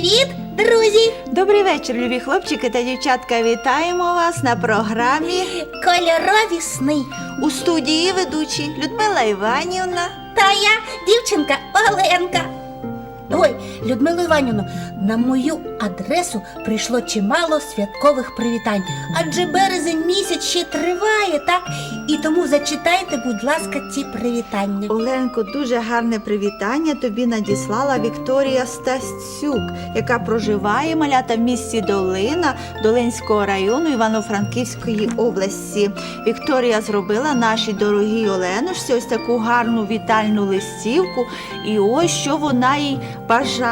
Привіт, друзі! Добрий вечір, любі хлопчики та дівчатка. Вітаємо вас на програмі Кольорові сни. у студії ведучі Людмила Іванівна. Та я дівчинка Оленка. Ой, Людмила Іванівна, на мою адресу прийшло чимало святкових привітань, адже березень місяць ще триває, так? І тому зачитайте, будь ласка, ці привітання. Оленко, дуже гарне привітання тобі надіслала Вікторія Стасюк, яка проживає малята в місті Долина Долинського району Івано-Франківської області. Вікторія зробила нашій дорогій Оленушці ось таку гарну вітальну листівку. І ось що вона їй бажає.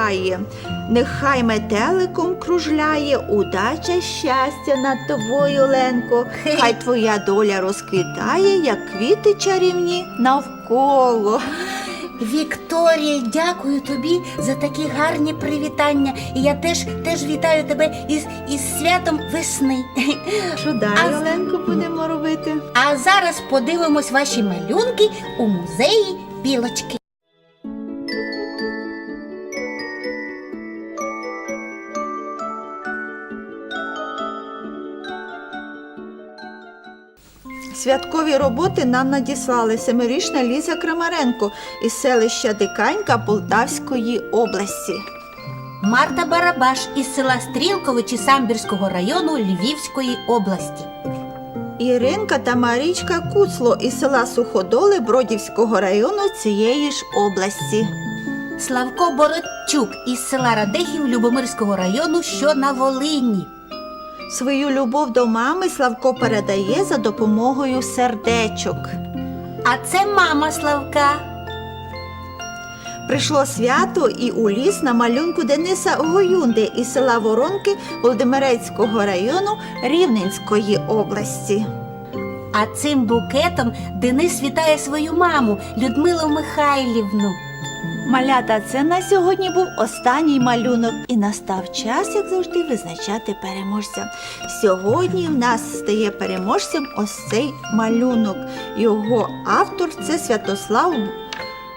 Нехай метеликом кружляє удача, щастя над тобою, Оленко. Хай твоя доля розквітає, як квіти чарівні навколо. Вікторія, дякую тобі за такі гарні привітання. І я теж, теж вітаю тебе із, із святом весни. Що далі, А- Оленко, будемо робити? А зараз подивимось ваші малюнки у музеї білочки. Святкові роботи нам надіслали семирічна Ліза Крамаренко із селища Диканька Полтавської області. Марта Барабаш із села Стрілковичі Самбірського району Львівської області. Іринка та Марічка Куцло із села Суходоли Бродівського району цієї ж області. Славко Бородчук із села Радехів Любомирського району, що на Волині. Свою любов до мами Славко передає за допомогою сердечок. А це мама Славка. Прийшло свято і у ліс на малюнку Дениса Гоюнди із села Воронки Володимирецького району Рівненської області. А цим букетом Денис вітає свою маму Людмилу Михайлівну. Малята, це на сьогодні був останній малюнок, і настав час, як завжди, визначати переможця. Сьогодні в нас стає переможцем ось цей малюнок. Його автор це Святослав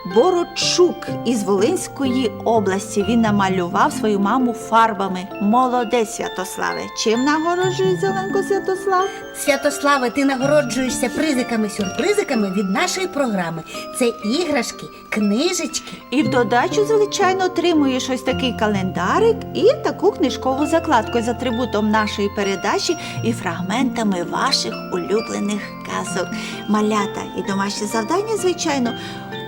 Борочук із Волинської області. Він намалював свою маму фарбами. Молодець Святославе. Чим нагороджує Зеленко Святослав? Святославе, ти нагороджуєшся призиками-сюрпризиками від нашої програми. Це іграшки, книжечки. І в додачу, звичайно, отримуєш ось такий календарик і таку книжкову закладку з атрибутом нашої передачі і фрагментами ваших улюблених казок. Малята і домашнє завдання, звичайно,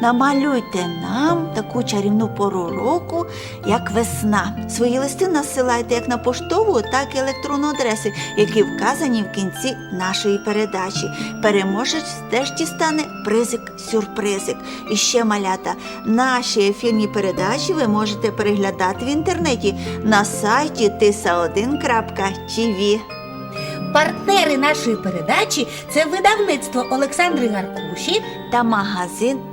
намалюйте нам таку чарівну пору року, як весна. Свої листи насилайте як на поштову, так і електронну адреси, які вказані в кінці нашої передачі. Переможець теж дістане призик-сюрпризик. І ще малята, наші ефірні передачі ви можете переглядати в інтернеті на сайті tisa1.tv. Партнери нашої передачі це видавництво Олександри Гаркуші. та магазин